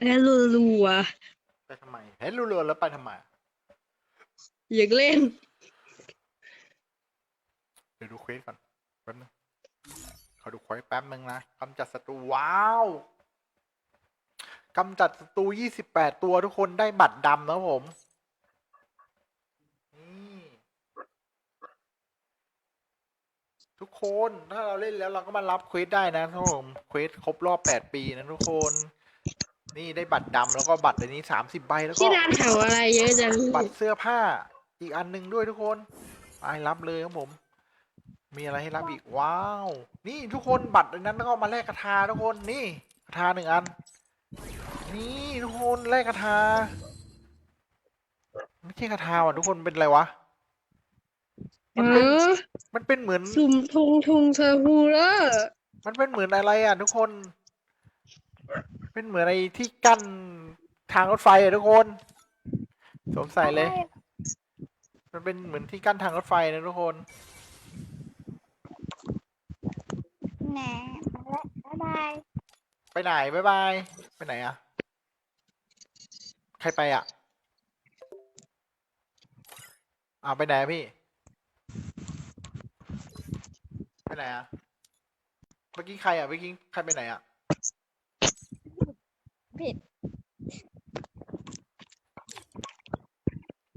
แล้วรัวไปทำไมเห็นรัวๆแล้วไปทำไมๆอยากเล่น เดี๋ยวดูเควสก่อนแป๊บนึงขอดูเควสแป๊บนึงนะกำจัดศัตรูว้าวกำจัดศัตรูยี่สิบแปดตัวทุกคนได้บัตรดำนะผมนี่ทุกคนถ้าเราเล่นแล้วเราก็มารับเควสได้นะทุกคนเควสครบรอบแปดปีนะทุกคน นี่ได้บัตรดำแล้วก็บัตรในนี้สามสิบใบแล้วก็ที่ร้านแถวอะไรเยอะจังบัตรเสื้อผ้าอีกอันหนึ่งด้วยทุกคนไปรับเลยครับผม มีอะไรให้รับอีกว้าว นี่ทุกคนบัตรอันนั้นแล้วก็มาแลกกระทาทุกคนนี่กระทาหนึ่งอัน นี่ทุกคนแลกกระทาไม่ใช่กระทาว่ะทุกคนเป็นอะไรวะเอมันเป็นอมันเป็นเหมือนสุ่มทุงทุงเซอร์ฮูเลอร์มันเป็นเหมือนอะไรอะทุกคน เป็นเหมือนอะไรที่กั้นทางรถไฟอะทุกคนสวมใส่เลย มันเป็นเหมือนที่กั้นทางรถไฟนะทุกคนแหน่มาแล้วบ๊ายบาย ไปไหนบ๊ายบายไปไหนอะใครไปอะอ่าไปไหนอะพี่ ไปไหนอะเมื่อกี้ใครอะเมื่อกี้ใครไปไหนอะ ผิด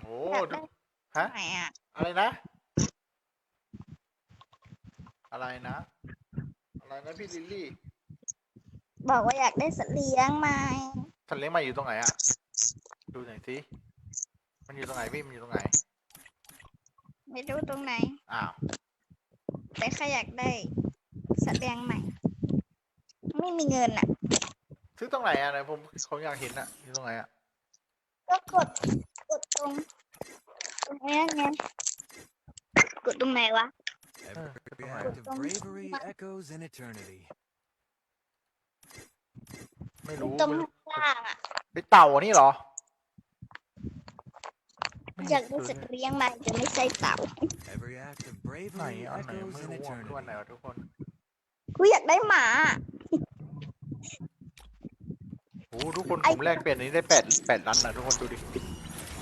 โอ้อยากดูได้ฮะ ไหนอะอะไรนะ อะไรนะ อะไรนะพี่ลิลลี่บอกว่าอยากได้สัตว์เลี้ยงไหมสัตว์เลี้ยงใหม่อยู่ตรงไหนอะ ดูหน่อยสิ มันอยู่ตรงไหนพี่ มันอยู่ตรงไหน ไม่รู้ตรงไหน อ้าว แต่แค่อยากได้สัตว์เลี้ยงใหม่ ไม่มีเงินอะ ซื้อตรงไหนอะไหนผมผมอยากเห็นอะอยู่ตรงไหนอะก็กดกดตรงตรงเนี้ยไงกดตรงไหนวะ Every Goodbye. act of bravery echoes in eternity. ไม่รู้ตรงไม่รู้ข้างล่างอะไปเต่านี่เหรอไม่อยากได้เคสัตว์เลี้ยงใหม่แต่ไม่ใช่เต่า Every act of ไหน bravery อันไหน echoes ไม่ in รู้อะทุกวันไหน eternity. วะทุกคน กูอยากได้หมาโอ้ทุกคนไอ้ผมแลกเปลี่ยนอันนี้ได้แปดแปดอันนะทุกคนดูดิ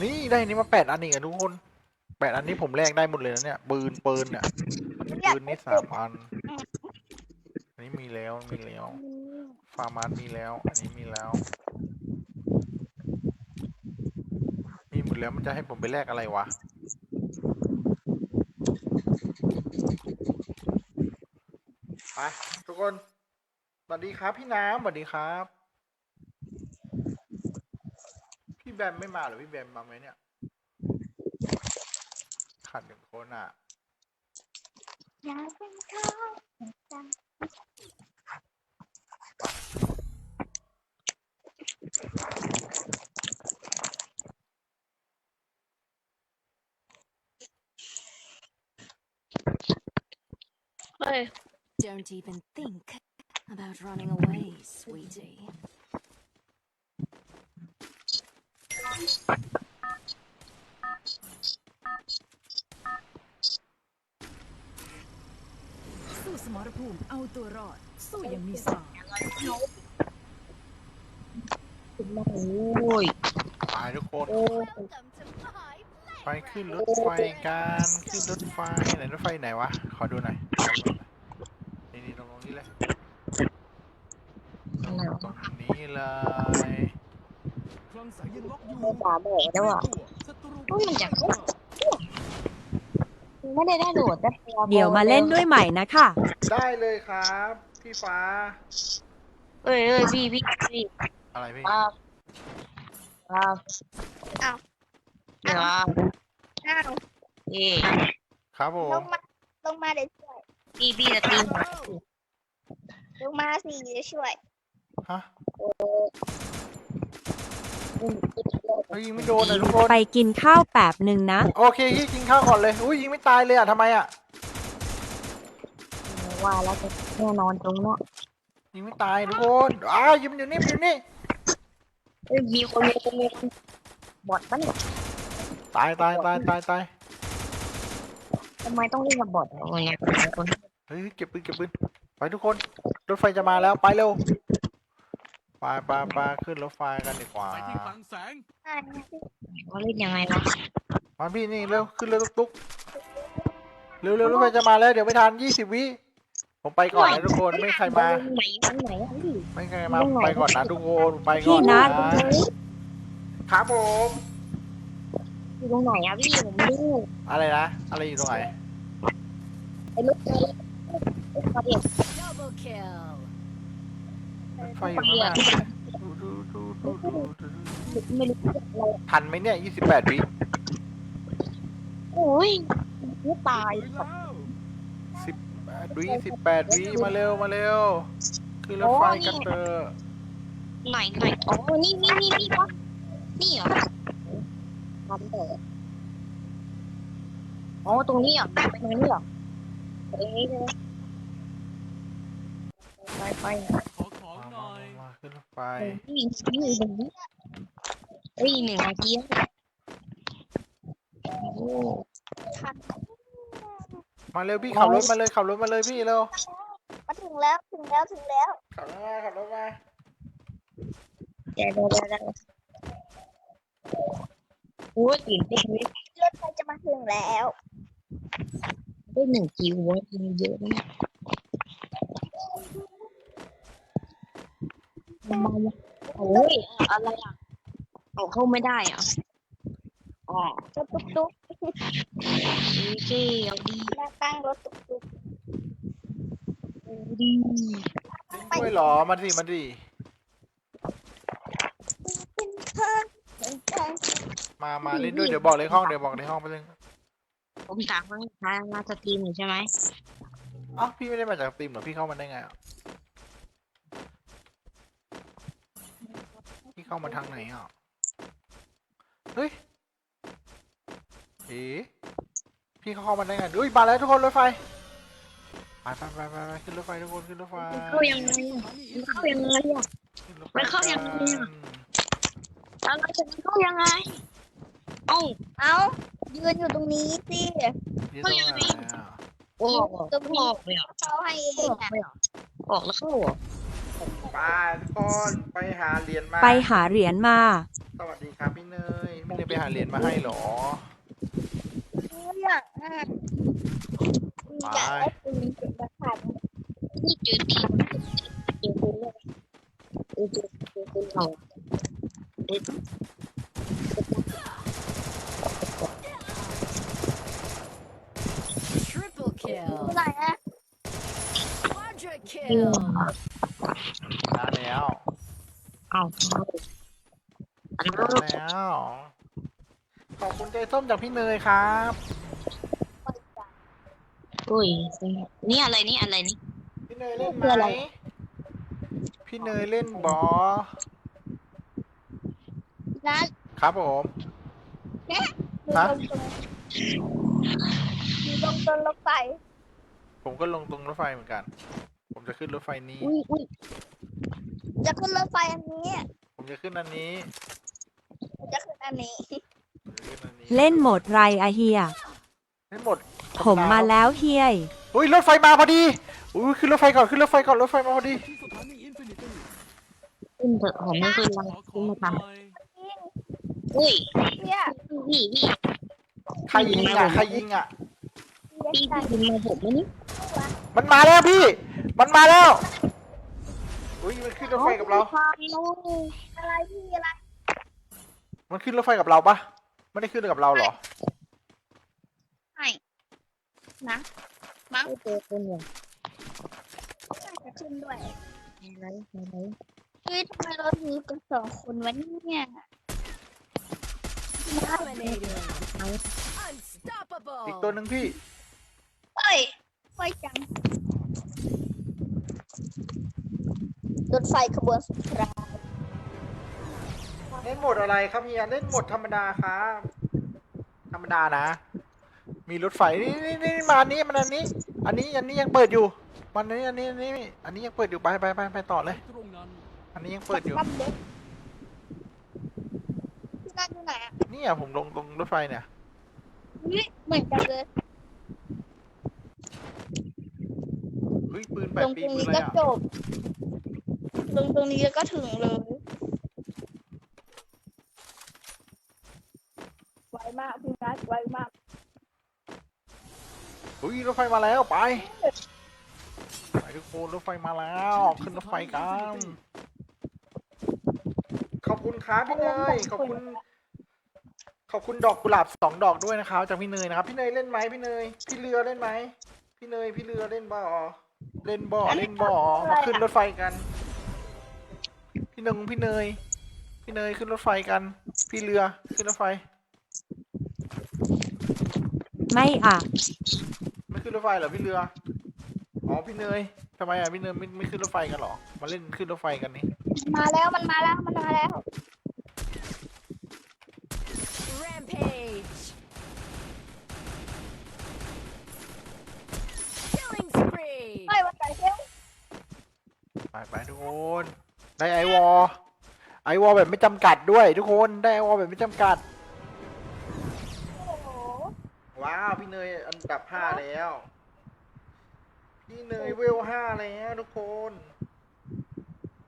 นี่ได้อันนี้มาแปดอันอีกอะทุกคนแปดอันนี้ผมแลกได้หมดเลยนะเนี่ยปืนปืนเนี่ยอยากปืนนี่สามอันอันนี้มีแล้วมีแล้ว ฟาร์มาสมีแล้ว อันนี้มีแล้วมีหมดแล้วมันจะให้ผมไปแลกอะไรวะไปทุกคนสวัสดีครับพี่น้ำสวัสดีครับ พี่แบมไม่มาเหรอพี่แบมมาไหมเนี่ยขาดหนึ่งคนอะอยากเป็นเขาจังเฮ้ย Don't even think about running away, sweetie. สู้สมรภูมิเอาตัวรอด สู้อยังมีสาโอ้ยไปทุกคนไปขึ้นรถไฟกันขึ้นรถไฟไหนรถไฟไหนวะ ขอดูหน่อยขอดูหน่อยนี่นี่ตรงนี้เลยตรงนี้เลยคลังสายยังล็อกอยู่ตาแบกได้ว่ะศัตรูโอ้ยมันจะ ไม่ได้ได้โหลดแต่ตัวเดี๋ยวมาเล่นด้วยใหม่นะคะ ได้เลยครับพี่ฟ้า เอ้ยเอ้ยพี่พี่พี่อะไรพี่ครับครับอ้าวเดี๋ยวอ้าวเอ้ยครับผลมงมาลงมาเดี๋ยวช่วยพี่พี่จะตีมลงมาสิเดี๋ยวช่วยฮะเฮ้ ยยิงไม่โดนเลยทุกคน ไปกินข้าวแป๊บหนึ่งนะ โอเคพี่กินข้าวก่อนเลย อุ้ยยิงไม่ตายเลยอะทำไมอะ ว่าแล้วจะแน่นอนตรงเนาะยิงไม่ตายทุกคนอ้าวยิงมันอยู่นี่มันอยู่นี่ เอ้ยมีคนมีคนมีคนบอดปะเนี่ยตายตายตายตายตายทำไมต้องเล่นกับบอดอะไรเงี้ยคนเฮ้ยเก็บปืนเก็บปืนไปทุกคน รถไฟจะมาแล้วไปเร็ว ไปไปไปขึ้นรถไฟกันดีกว่า ไปที่คลังแสงอ่าเขาเล่นยังไงวะมาพี่นี่เร็วขึ้นเร็วตุ๊กๆเร็วเร็วรถไฟจะมาแล้วเดี๋ยวไม่ทันยี่สิบวิผมไปก่อนนะทุกคนไม่ใครมาไหนทางไหนอะพี่ ไม่ใครมาไปก่อนนะทุกคนไปพี่ก่อนนันะทครับผม อยู่ตรงไหนอะพี่ผมไม่รู้อะไรนะ อะไรอยู่ตรงไหน ไอ้รถไฟรถไฟอะ Double kill. ไฟอยู่ข้างหน้าดูดูดูดูดูดูไม่รู้อะไรทันไหมเนี่ยยี่สิบแปดวิโอ้ยไม่ตายสิบแปดวิสิบแปดวิมาเร็วมาเร็วขึ้นรถไฟกันเถอะไหนไหนอ๋อนี่นี่นี่นี่ปะนี่เหรอทำแต่อ๋อตรงนี้เหรอะไปตรงนี้เหรอตรงนี้ใช่ไหมไปไป ขึ้นรถไฟนี่นี่ตรงนี้เฮ้ยหนึ่งนาทีแล้วโอ้ทันมาเร็วพี่ขับรถมาเลยขับรถมาเลยพี่เร็วมาถึงแล้วถึงแล้วถึงแล้วขับรถมาขับรถมาเดี๋ยวเดี๋ยวเดี๋ยวเดี๋ยวโอ้ยตื่นเต้นเลยรถไฟจะมาถึงแล้วได้หนึ่งกิโลกินเยอะนะมา มาโอ้ยอะไรอะเอาเข้าไม่ได้อะอ๋อรถตุ๊กตุ๊กโอเคเอาดีหน้าตั้งรถตุ๊กตุ๊กเอาดีด้วยเหรอมาดิมาดิขึ้นเพิ่มเป็นแจ้งมามาเล่นด้วยเดี๋ยวบอกในห้องเดี๋ยวบอกในห้องไปเลยผมถามว่าทางมาสตรีมอยู่ใช่ไหมอ้าวพี่ไม่ได้มาจากสตรีมเหรอพี่เข้ามาได้ไงอะ เข้ามาทางไหนอะ เฮ้ยเอ๋พี่เข้ามาได้ไงเฮ้ยมาแล้วทุกคนรถไฟ ไปไปไปไปไปขึ้นรถไฟทุกคนขึ้นรถไฟเข้ายังไงอะมันเข้ายังไงอะขึ้นรถไฟมันเข้ายังไงอะกันแล้วเราจะเข้ายังไง เอ้าเอ้ายืนอยู่ตรงนี้สิยืนตรงไหนอะออกออกตรงนี้ออกเลยเหรอเขาให้เอองอกอะเลยเหรอออกแล้วเข้าเหรอไปทุกคนไปหาเหรียญมา ไปหาเหรียญมา สวัสดีครับพี่เนยพี่เนยไปหาเหรียญมาให้เหรอ อยากอะอยากได้ปืนเป็นประคันนี่เจอตีเจอคุณเลยเออเจอเจอคุณเราเออ Triple ที่ kill. ไหนอะ Quadra kill. มาแล้วเอาเอาอันมานั้นแล้ว ขอบคุณใจส้มจากพี่เนยครับอุ้ยนี่อะไรนี่อะไรนี่ พี่เนยเล่นไหมพี่เนยเล่นบอนัดครับผมดูตรงตรงดูตรงต้นรถไฟ ผมก็ลงตรงรถไฟเหมือนกัน ผมจะขึ้นรถไฟนี้อุ้ยอุ้ย จะขึ้นรถไฟอันนี้ ผมจะขึ้นอันนี้จะขึ้นอันนี้ ผมจะขึ้นอันนี้เล่นโหมดไรอะเฮียเล่นหมดผมมาแล้วเฮีย อุ้ยรถไฟมาพอดีอุ้ยขึ้นรถไฟก่อนขึ้นรถไฟก่อนรถไฟมาพอดี ที่สถานีอินฟินิตี้ขึ้นเถอะผมไม่เคยลองขอขขึ้อนงมาหทน่อยำอุ้ยเนี่ยพี่พี่ใครยิงอะใครยิงอะพี่พี่ยิงมาผมไหมนี่มันมาแล้วพี่ มันมาแล้ว อุ้ยมันขึ้นรถไฟกับเราพาโน่อะไรพี่อะไรมันขึ้นรถไฟกับเราปะไม่ได้ขึ้นกับเราเหรอ นะมั้งไม่เจอคนอย่างน่าจะขึ้นด้วยอะไรอะไรเฮ้ยทำไมเราถือกันสองคนวะเนี่ย Dominating. อีกตัว Unstoppable. หนึ่งพี่ เฮ้ยไฟจัง รถไฟขบวนสุดท้ายเล่นโหมดอะไรครับเฮียเล่นโหมดธรรมดาครับ ธรรมดานะ มีรถไฟนี่นี่นี่มาอันนี้มันอันนี้ อันนี้อันนี้ยังเปิดอยู่มันอันนี้อันนี้อันนี้อันนี้ยังเปิดอยู่ไปไปไปไปต่อเลยตรงนั้นอันนี้ยังเปิดอยู่ปั๊บเด็กพี่นัทอยู่ไหนอะเนี่ยผมลงตรงรถไฟเนี่ยนี่เหมือนกันเลยเฮ้ยปืนแปลดงปีตรงปืนนี้อะไรก็อะจบ ลงตรงนี้ก็ถึงเลย ไวมากพี่นัทไวมากอุ้ยรถไฟมาแล้วไปไปทุกคนรถไฟมาแล้ว ขึ้นรถไฟกันขอบคุณครับพี่เนยขอบคุณ ขอบคุณดอกกุหลาบสองดอกด้วยนะครับจากพี่เนยนะครับ พี่เนยเล่นไหมพี่เนยพี่เรือเล่นไหมพี่เนยพี่เรือเล่นบ่อเล่นบ่อเล่นบ่อมาขึ้นรถไฟกัน พี่หนึ่งพี่เนย พี่เนยขึ้นรถไฟกัน พี่เรือขึ้นรถไฟ ไม่อะ ไม่ขึ้นรถไฟเหรอพี่เรือ อ๋อพี่เนยทำไมอะพี่เนยไม่ไม่ขึ้นรถไฟกันเหรอ มาเล่นขึ้นรถไฟกันนี่ มาแล้วมันมาแล้วมันมาแล้ว Rampage. Killing spree. เฮ้ยวันไหนเที่ยวไปไปทุกคน ได้ไอวอลไอวอลแบบไม่จำกัดด้วย ทุกคนได้ไอวอลแบบไม่จำกัดโอ้โหว้าวพี่เนยอันดับห้าแล้ว พี่เนยเวลห้าแล้วทุกคน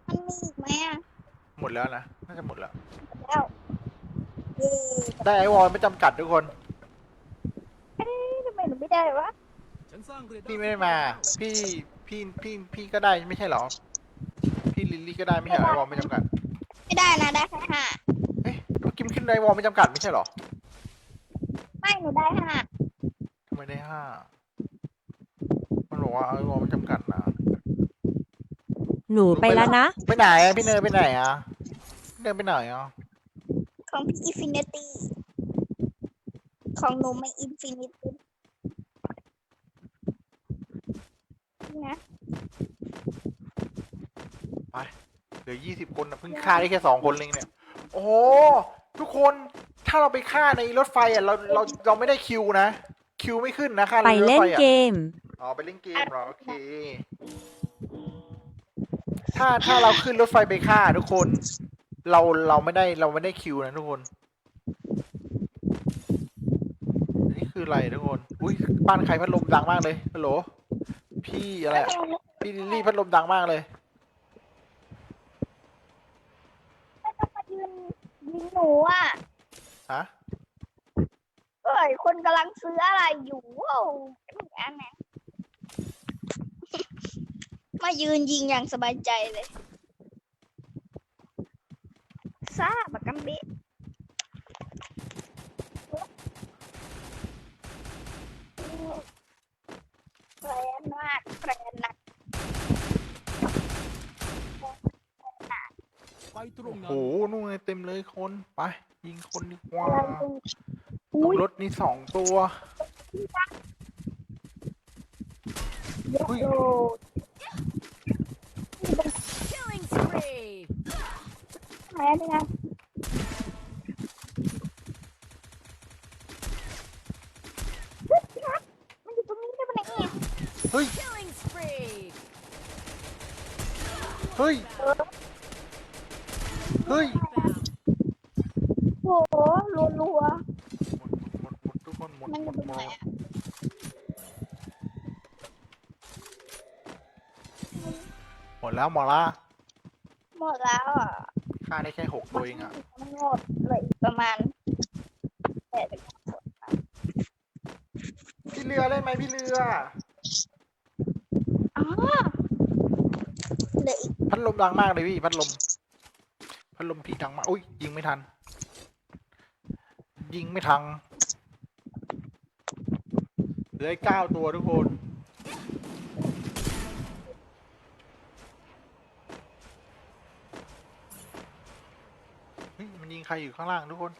มันมีอีกไหมอะหมดแล้วนะน่าจะหมดแล้ว แล้วเย้ได้ไอวอลไม่จำกัดทุกคน เอ๊ะทำไมหนูไม่ได้วะฉันสร้างเรดาร์พี่ไม่ได้มา พี่พี่พี่พี่ก็ได้ไม่ใช่เหรอพี่ ลิลลี่ก็ได้ไม่ใช่เหรอไอวอลไม่จำกัด ไม่ได้นะได้แค่ห้าเอ๊ะเมื่อกี้มันขึ้นไอวอลไม่จำกัดไม่ใช่เหรอไม่หนูได้ห้าทำไมได้ห้ามันบอกว่าไอวอลไม่จำกัดนะหนูไปแล้วนะ ไปไหนอะพี่เนยไปไหนอะพี่เนยไปไหนอะของพี่อินฟินิตี้ของหนูไม่อินฟินิตี้นะ เหลือยี่สิบคนนะเพิ่งฆ่าได้แค่สองคนเองเนี่ย โอ้โหทุกคนถ้าเราไปฆ่าในรถไฟอะเราเราเราไม่ได้คิวนะ คิวไม่ขึ้นนะฆ่าในไปรถเล่ไฟนอะเกม อ๋อไปเล่นเกมเหรอโอเค ถ้าถ้าเราขึ้นรถไฟไปฆ่าทุกคน เราเราไม่ได้เราไม่ได้คิวนะทุกคนอันนี่คืออะไรทุกคน อุ้ยบ้านใครพัดลมดังมากเลยฮัลโหลพี่อะไรอะพี่ลิลลี่พัดลมดังมากเลย มายืนยิง หนูอะฮะเอ้ยคนกำลังซื้ออะไรอยู่ว้าวอันนั้นมายืนยิงอย่างสบายใจเลยซาบักกัมเบะแรงมากแรงหนัก ไปตรงนั้นโอ้โหนู่นไงเต็มเลยคน ไป ยิงคนดีกว่าแรงจริงอุ้ยรถนี่สองตัวเยอะอุ้ยโด Killing spree. แพ้เนี่ยเฮ้ยพี่นัทมันอยู่ตรงนี้ได้ปะเนี่ย Killing spree. เฮ้ย เฮ้ยโอ้โหรัวรัวหมดหมดหมดทุกคนหมดๆมันหอมยู่ดตรงหมไหนดอะหมดแล้วหมดละหมดแล้วอะฆ่าได้แค่หกตัวเองอะมันหมดเหลยประมาณแปดพี่เรือได้ไหมพี่เรืออ๋อเหลืออีกพัดลมดังมากเลยพี่พัดลม พัดลมที่ทังมาอุ้ยยิงไม่ทัน ยิงไม่ทังเหลือเก้าตัวทุกคนมันยิงใครอยู่ข้างล่างทุกคน